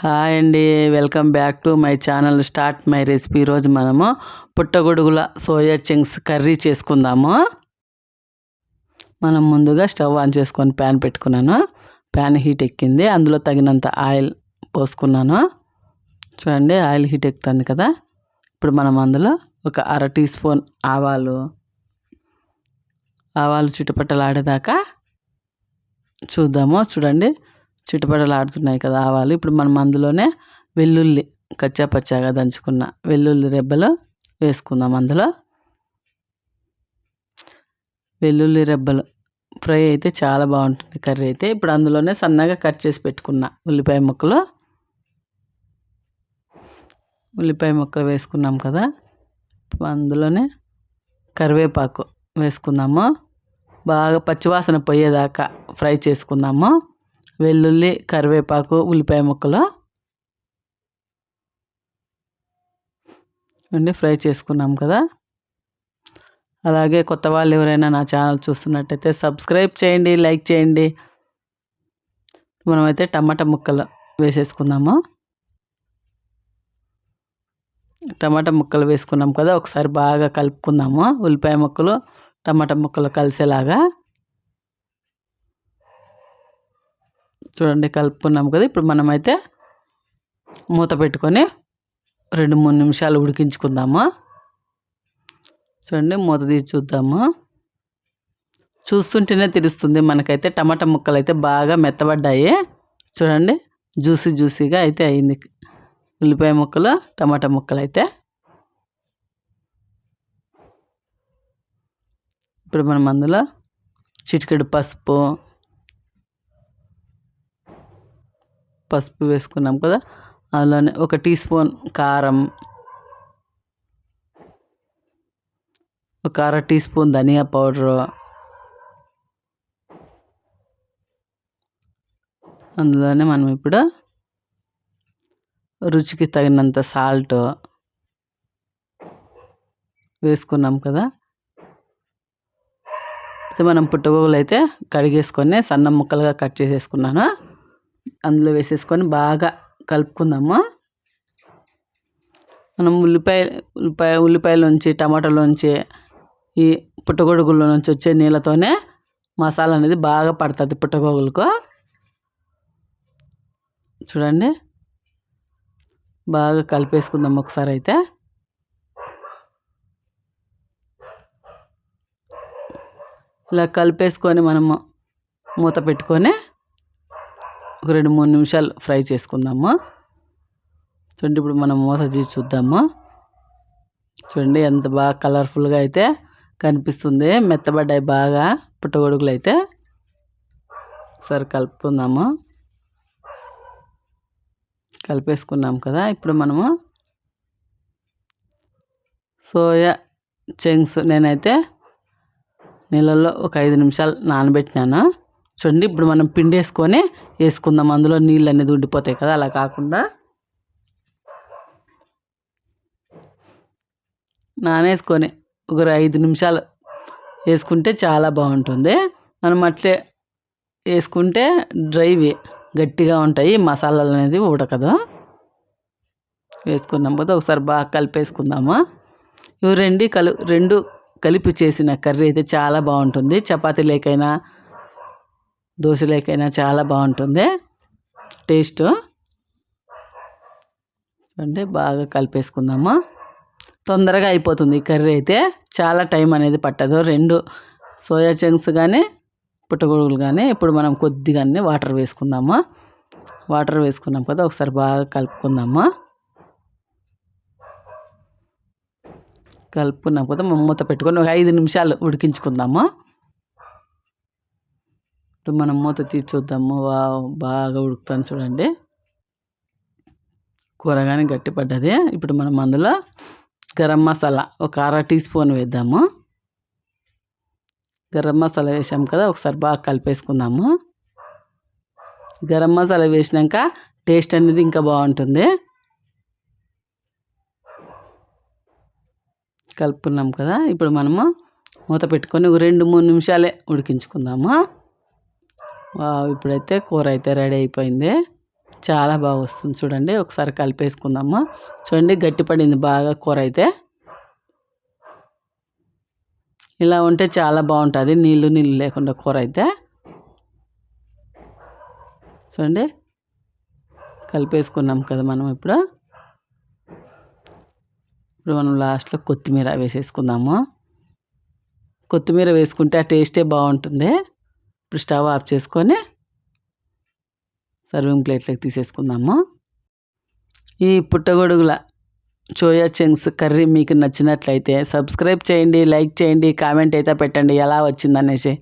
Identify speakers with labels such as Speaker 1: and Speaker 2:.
Speaker 1: Hi అండి welcome back to my channel start my recipe. ఈరోజు మనము పుట్టగొడుగుల సోయా చింగ్స్ కర్రీ చేసుకుందాము. మనం ముందుగా స్టవ్ ఆన్ చేసుకొని ప్యాన్ పెట్టుకున్నాను. ప్యాన్ హీట్ ఎక్కింది. అందులో తగినంత ఆయిల్ పోసుకున్నాను. చూడండి ఆయిల్ హీట్ ఎక్కుతుంది కదా. ఇప్పుడు మనం అందులో ఒక అర టీ స్పూన్ ఆవాలు ఆవాలు చుట్టుపట్టలాడేదాకా చూద్దాము. చూడండి చిటపటలాడుతున్నాయి కదా ఆవాలు. ఇప్పుడు మనం అందులోనే వెల్లుల్లి కచ్చా పచ్చాగా దంచుకున్న వెల్లుల్లి రెబ్బలు వేసుకుందాం అందులో. వెల్లుల్లి రెబ్బలు. ఫ్రై అయితే చాలా బాగుంటుంది కర్రీ అయితే. ఇప్పుడు అందులోనే సన్నగా కట్ చేసి పెట్టుకున్న ఉల్లిపాయ ముక్కలు. ఉల్లిపాయ ముక్కలు వేసుకున్నాం కదా. అందులోనే కరివేపాకు వేసుకుందాము. బాగా పచ్చివాసన పోయేదాకా ఫ్రై చేసుకుందాము. వెల్లుల్లి కరివేపాకు ఉల్లిపాయ ముక్కలు. ఉండి ఫ్రై చేసుకున్నాం కదా. అలాగే కొత్త వాళ్ళు ఎవరైనా నా ఛానల్ చూస్తున్నట్టయితే సబ్స్క్రైబ్ చేయండి లైక్ చేయండి. మనమైతే టమాటా ముక్కలు వేసేసుకుందాము. టమాటా ముక్కలు వేసుకున్నాం కదా ఒకసారి బాగా కలుపుకుందాము. ఉల్లిపాయ ముక్కలు టమాటా ముక్కలు కలిసేలాగా. చూడండి కలుపుకున్నాం కదా. ఇప్పుడు మనమైతే మూత పెట్టుకొని రెండు మూడు నిమిషాలు ఉడికించుకుందాము. చూడండి మూత తీసి చూద్దాము. చూస్తుంటేనే తెలుస్తుంది మనకైతే టమాటా ముక్కలు అయితే బాగా మెత్తబడ్డాయి. చూడండి జ్యూసీ జ్యూసీగా అయితే అయింది. ఉల్లిపాయ ముక్కలు టమాటా ముక్కలు అయితే ఇప్పుడు మనం అందులో చిటికెడు పసుపు పసుపు వేసుకున్నాం కదా అలానే ఒక టీ స్పూన్ కారం ఒక అర టీ స్పూన్ ధనియా పౌడరు అందులోనే మనం ఇప్పుడు రుచికి తగినంత సాల్ట్ వేసుకున్నాం కదా. అయితే మనం పుట్టగోగులు అయితే కడిగేసుకొని సన్న ముక్కలుగా కట్ చేసేసుకున్నాను. అందులో వేసేసుకొని బాగా కలుపుకుందాము? మనం ఉల్లిపాయ ఉల్లిపాయ ఉల్లిపాయలోంచి టమాటాలోంచి ఈ పుట్టగొడుగుల నుంచి వచ్చే నీళ్ళతోనే మసాలా అనేది బాగా పడుతుంది పుట్టగొడుగులకు. చూడండి. బాగా కలిపేసుకుందాం ఒకసారి అయితే. ఇలా కలిపేసుకొని మనము మూత పెట్టుకొని ఒక రెండు మూడు నిమిషాలు ఫ్రై చేసుకుందాము. చూడండి ఇప్పుడు మనం మూత తీసి చూద్దాము. చూడండి ఎంత బాగా కలర్ఫుల్గా అయితే కనిపిస్తుంది. మెత్తబడ్డాయి బాగా పుట్టగొడుగులు అయితే. సరే కలుపుకుందాము. కలిపేసుకున్నాం కదా ఇప్పుడు మనము సోయా చెంగ్స్ నేనైతే నీళ్ళల్లో ఒక ఐదు నిమిషాలు నానబెట్టినాను. చూడండి ఇప్పుడు మనం పిండి వేసుకొని వేసుకుందాం. అందులో నీళ్ళు అనేది ఉండిపోతాయి కదా అలా కాకుండా. నానేసుకొని ఒక ఐదు నిమిషాలు వేసుకుంటే చాలా బాగుంటుంది. మనం అట్లే వేసుకుంటే డ్రైవి గట్టిగా ఉంటాయి. మసాలాలు అనేది ఉడకదు. వేసుకున్నాం పోతే ఒకసారి బాగా కలిపేసుకుందాము. ఇవి రెండు కలు రెండు కలిపి చేసిన కర్రీ అయితే చాలా బాగుంటుంది. చపాతీ లేకైనా దోశలేకైనా చాలా బాగుంటుంది. టేస్ట్. అంటే బాగా కలిపేసుకుందాము. తొందరగా అయిపోతుంది కర్రీ అయితే. చాలా టైం అనేది పట్టదు. రెండు సోయా చంక్స్ కానీ పుట్టగొడుగులు కానీ ఇప్పుడు మనం కొద్దిగానే వాటర్ వేసుకుందాము. వాటర్ వేసుకున్నాం కదా ఒకసారి బాగా కలుపుకుందాము. కలుపుకున్నాం కదా మూత పెట్టుకొని ఒక ఐదు నిమిషాలు ఉడికించుకుందాము. ఇప్పుడు మనం మూత తీసి చూద్దాము. బాగా ఉడుకుతాను చూడండి. కూర కానీ గట్టిపడ్డది. ఇప్పుడు మనం అందులో గరం మసాలా ఒక అర టీ స్పూన్ వేద్దాము. గరం మసాలా వేసాం కదా ఒకసారి బాగా కలిపేసుకుందాము. గరం మసాలా వేసినాక టేస్ట్ అనేది ఇంకా బాగుంటుంది. కలుపుకున్నాం కదా ఇప్పుడు మనము మూత పెట్టుకొని ఒక రెండు మూడు నిమిషాలే ఉడికించుకుందాము. ఇప్పుడైతే కూర అయితే రెడీ అయిపోయింది. చాలా బాగా వస్తుంది చూడండి ఒకసారి కలిపేసుకుందాము. చూడండి గట్టిపడింది బాగా కూర అయితే. ఇలా ఉంటే చాలా బాగుంటుంది నీళ్ళు నీళ్ళు లేకుండా కూర అయితే. చూడండి కలిపేసుకున్నాం కదా మనం ఇప్పుడు. ఇప్పుడు మనం లాస్ట్లో కొత్తిమీర వేసేసుకుందాము. కొత్తిమీర వేసుకుంటే ఆ టేస్టే బాగుంటుంది. ఇప్పుడు స్టవ్ ఆఫ్ చేసుకొని సర్వింగ్ ప్లేట్లోకి తీసేసుకుందాము. ఈ పుట్టగొడుగుల చోయా చెంగ్స్ కర్రీ మీకు నచ్చినట్లయితే సబ్స్క్రైబ్ చేయండి లైక్ చేయండి కామెంట్ అయితే పెట్టండి ఎలా వచ్చిందనేసి.